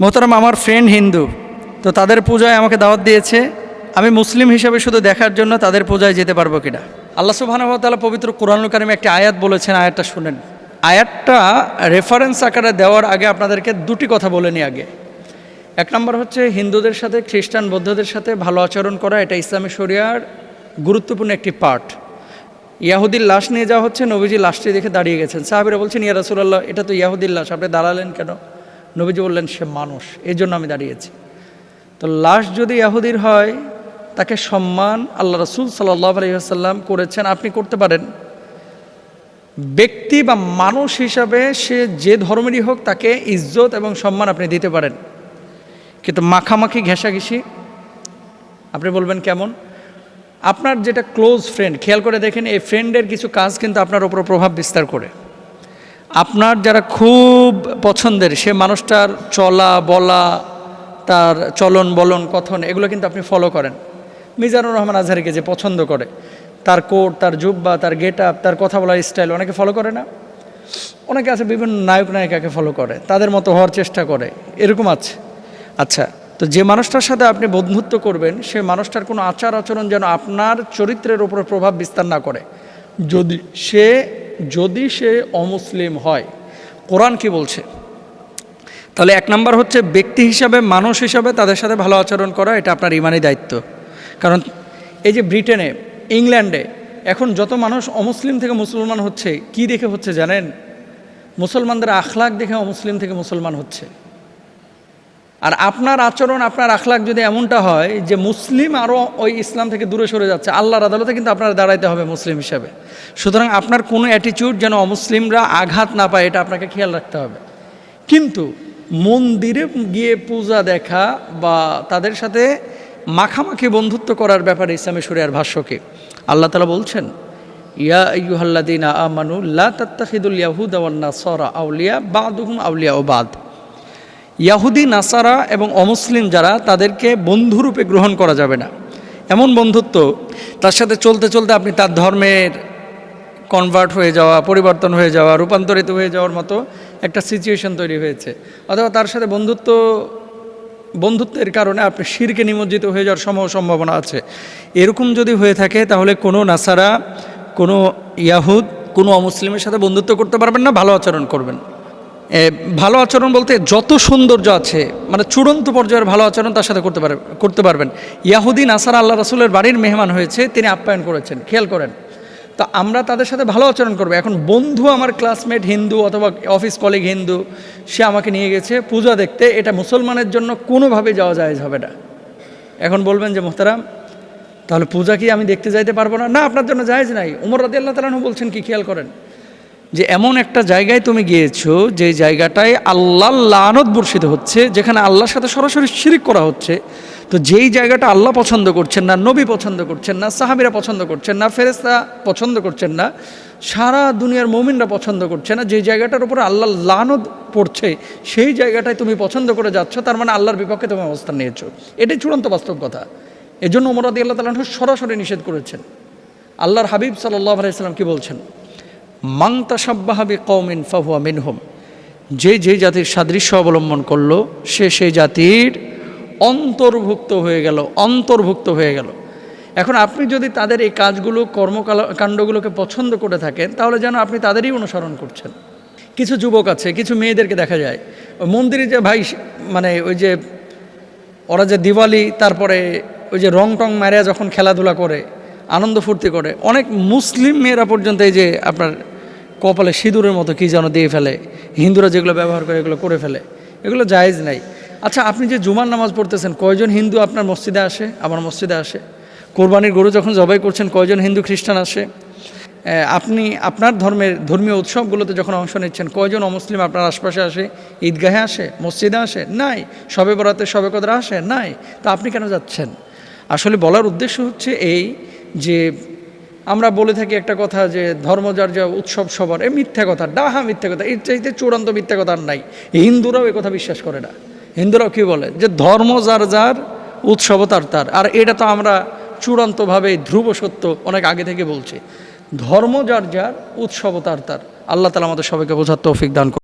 মোহতারাম, আমার ফ্রেন্ড হিন্দু, তো তাদের পূজায় আমাকে দাওয়াত দিয়েছে। আমি মুসলিম হিসেবে শুধু দেখার জন্য তাদের পূজায় যেতে পারব কিনা। আল্লাহ সুবাহানুভাতালা পবিত্র কোরআনুল কারিমে একটি আয়াত বলেছেন, আয়াতটা শুনেন। আয়াতটা রেফারেন্স আকারে দেওয়ার আগে আপনাদেরকে দুটি কথা বলে নিই আগে। এক নম্বর হচ্ছে, হিন্দুদের সাথে, খ্রিস্টান বৌদ্ধদের সাথে ভালো আচরণ করা, এটা ইসলামী শরিয়ার গুরুত্বপূর্ণ একটি পার্ট ইয়াহুদির লাশ নিয়ে যাওয়া হচ্ছে, নবীজি লাশটি দেখে দাঁড়িয়ে গেছেন। সাহাবিরা বলছেন, ইয়া রাসুল্লাহ এটা তো ইয়াহুদির লাশ, আপনি দাঁড়ালেন কেন? নবীজি বললেন, সে মানুষ। এই জন্য আমি দাঁড়িয়েছি। তো লাশ যদি ইয়াহুদির হয়, তাকে সম্মান আল্লাহ রসুল সাল্লাহ আলহিহাসাল্লাম করেছেন। আপনি করতে পারেন। ব্যক্তি বা মানুষ হিসাবে সে যে ধর্মেরই হোক, তাকে ইজ্জত এবং সম্মান আপনি দিতে পারেন। কিন্তু মাখামাখি, ঘেঁষাঘেঁষি, আপনি বলবেন কেমন? আপনার যেটা ক্লোজ ফ্রেন্ড, খেয়াল করে দেখেন, এই ফ্রেন্ডের কিছু কাজ কিন্তু আপনার ওপর প্রভাব বিস্তার করে। আপনার যারা খুব পছন্দের, সে মানুষটার চলা, বলা, তার চলন, বলন, কথন, এগুলো কিন্তু আপনি ফলো করেন। মিজানুর রহমান আজহারিকে যে পছন্দ করে, তার কোট তার জুব্বা, তার গেট আপ তার কথা বলার স্টাইল অনেকে ফলো করে না। অনেকে আছে বিভিন্ন নায়ক, নায়িকাকে ফলো করে, তাদের মতো হওয়ার চেষ্টা করে, এরকম আছে। আচ্ছা তো যে মানুষটার সাথে আপনি বন্ধুত্ব করবেন, সে মানুষটার কোনো আচার আচরণ যেন আপনার চরিত্রের উপরে প্রভাব বিস্তার না করে। যদি সে যদি সে অমুসলিম হয়, কোরআন কি বলছে? তাহলে এক নম্বর হচ্ছে ব্যক্তি হিসাবে, মানুষ হিসাবে তাদের সাথে ভালো আচরণ করা, এটা আপনার ইমানি দায়িত্ব। কারণ এই যে ব্রিটেনে, ইংল্যান্ডে, এখন যত মানুষ অমুসলিম থেকে মুসলমান হচ্ছে, কি দেখে হচ্ছে জানেন? মুসলমানদের আখলাখ দেখে অমুসলিম থেকে মুসলমান হচ্ছে। আর আপনার আচরণ, আপনার আখলাক যদি এমনটা হয় যে মুসলিম আরও ওই ইসলাম থেকে দূরে সরে যাচ্ছে, আল্লাহর আদালতে কিন্তু আপনার দাঁড়াইতে হবে মুসলিম হিসাবে। সুতরাং আপনার কোনো অ্যাটিটিউড যেন অমুসলিমরা আঘাত না পায়, এটা আপনাকে খেয়াল রাখতে হবে। কিন্তু মন্দিরে গিয়ে পূজা দেখা বা তাদের সাথে মাখামাখি বন্ধুত্ব করার ব্যাপারে ইসলামী শরিয়ার ভাষ্যকে আল্লাহ তালা বলছেন, ইয়া ইয়ুহাল্লাদিনা আমানু লা তাত্তাখিদুল ইয়াহুদা ওয়ান সরা আউলিয়া বাদুহুম আউলিয়া ও বাদ। ইয়াহুদি, নাসারা এবং অমুসলিম যারা তাদেরকে বন্ধুরূপে গ্রহণ করা যাবে না। এমন বন্ধুত্ব, তার সাথে চলতে চলতে আপনি তার ধর্মের কনভার্ট হয়ে যাওয়া, পরিবর্তন হয়ে যাওয়া, রূপান্তরিত হয়ে যাওয়ার মতো একটা সিচুয়েশন তৈরি হয়েছে। অথবা তার সাথে বন্ধুত্ব, বন্ধুত্বের কারণে আপনি শিরকে নিমজ্জিত হয়ে যাওয়ার সম্ভব সম্ভাবনা আছে। এরকম যদি হয়ে থাকে, তাহলে কোনো নাসারা, কোনো ইয়াহুদ, কোনো অমুসলিমের সাথে বন্ধুত্ব করতে পারবেন না, ভালো আচরণ করবেন। ভালো আচরণ বলতে যত সৌন্দর্য আছে মানে চূড়ান্ত পর্যায়ের ভালো আচরণ তার সাথে করতে পারে, করতে পারবেন। ইয়াহুদি, নাসারা, আল্লাহ রাসুলের বাড়ির মেহমান হয়েছে, তিনি আপ্যায়ন করেছেন, খেয়াল করেন। তা আমরা তাদের সাথে ভালো আচরণ করব। এখন বন্ধু আমার ক্লাসমেট হিন্দু অথবা অফিস কলিগ হিন্দু, সে আমাকে নিয়ে গেছে পূজা দেখতে, এটা মুসলমানের জন্য কোনোভাবে যাওয়া যায় হবে না। এখন বলবেন যে, মোহতারাম, তাহলে পূজা কি আমি দেখতে যাইতে পারব না? না, আপনার জন্য জায়েজ নাই। উমর রাদি আল্লাহ তালাহু বলছেন কি, খেয়াল করেন। যে এমন একটা জায়গায় তুমি গিয়েছো যে জায়গাটায় আল্লাহ লানত বর্ষিত হচ্ছে, যেখানে আল্লাহর সাথে সরাসরি শিরিক করা হচ্ছে। তো যেই জায়গাটা আল্লাহ পছন্দ করছেন না, নবী পছন্দ করছেন না, সাহাবিরা পছন্দ করছেন না ফেরেস্তা পছন্দ করছেন না, সারা দুনিয়ার মমিনরা পছন্দ করছে না, যে জায়গাটার উপরে আল্লাহ লানত পড়ছে, সেই জায়গাটায় তুমি পছন্দ করে যাচ্ছ, তার মানে আল্লাহর বিপক্ষে তুমি অবস্থান নিয়েছো। এটাই চূড়ান্ত বাস্তব কথা। এজন্য উমরাদি আল্লাহ তালাহ সরাসরি নিষেধ করেছেন। আল্লাহর হাবিব সাল্লাহ আলাইসাল্লাম কি বলছেন? মাং তাসাব্বাহাবি কৌমিন ফাহুয়া মিনহুম। যে যে জাতির সাদৃশ্য অবলম্বন করল, সে সেই জাতির অন্তর্ভুক্ত হয়ে গেল, অন্তর্ভুক্ত হয়ে গেল। এখন আপনি যদি তাদের এই কাজগুলো কর্মকাণ্ডগুলোকে পছন্দ করে থাকেন, তাহলে যেন আপনি তাদেরই অনুসরণ করছেন। কিছু যুবক আছে, কিছু মেয়েদেরকে দেখা যায়। মন্দিরে যে ভাই মানে ওই যে, ওরা যে দিওয়ালি, তারপরে ওই যে রং টং মারিয়া যখন খেলাধুলা করে, আনন্দ ফুর্তি করে, অনেক মুসলিম মেয়েরা পর্যন্ত এই যে আপনার কপালে সিঁদুরের মতো কী যেন দিয়ে ফেলে। হিন্দুরা যেগুলো ব্যবহার করে এগুলো করে ফেলে। এগুলো জায়েজ নাই। আচ্ছা আপনি যে জুমার নামাজ পড়তেছেন, কয়জন হিন্দু আপনার মসজিদে আসে? আমার মসজিদে আসে। কোরবানির গরু যখন জবাই করছেন, কয়জন হিন্দু খ্রিস্টান আসে? আপনি আপনার ধর্মের ধর্মীয় উৎসবগুলোতে যখন অংশ নিচ্ছেন, কয়জন অমুসলিম আপনার আশপাশে আসে? ঈদগাহে আসে? মসজিদে আসে? নাই। সবে বরাতে সবে কদরা আসে? নাই। তা আপনি কেন যাচ্ছেন? আসলে বলার উদ্দেশ্য হচ্ছে এই যে আমরা বলে থাকি একটা কথা যে ধর্ম যার যা উৎসব সবার, এ মিথ্যা কথা, ডাহা মিথ্যা কথা, এর চাইতে চূড়ান্ত মিথ্যা কথা আর নাই। হিন্দুরাও এ কথা বিশ্বাস করে না। হিন্দুরাও কী বলে? যে ধর্ম যার যার, উৎসব তার তার। আর এটা তো আমরা চূড়ান্তভাবে ধ্রুব সত্য অনেক আগে থেকে বলছি। ধর্ম যার যার, উৎসব তার তার। আল্লাহ তালা আমাদের সবাইকে বোঝার তৌফিক দান।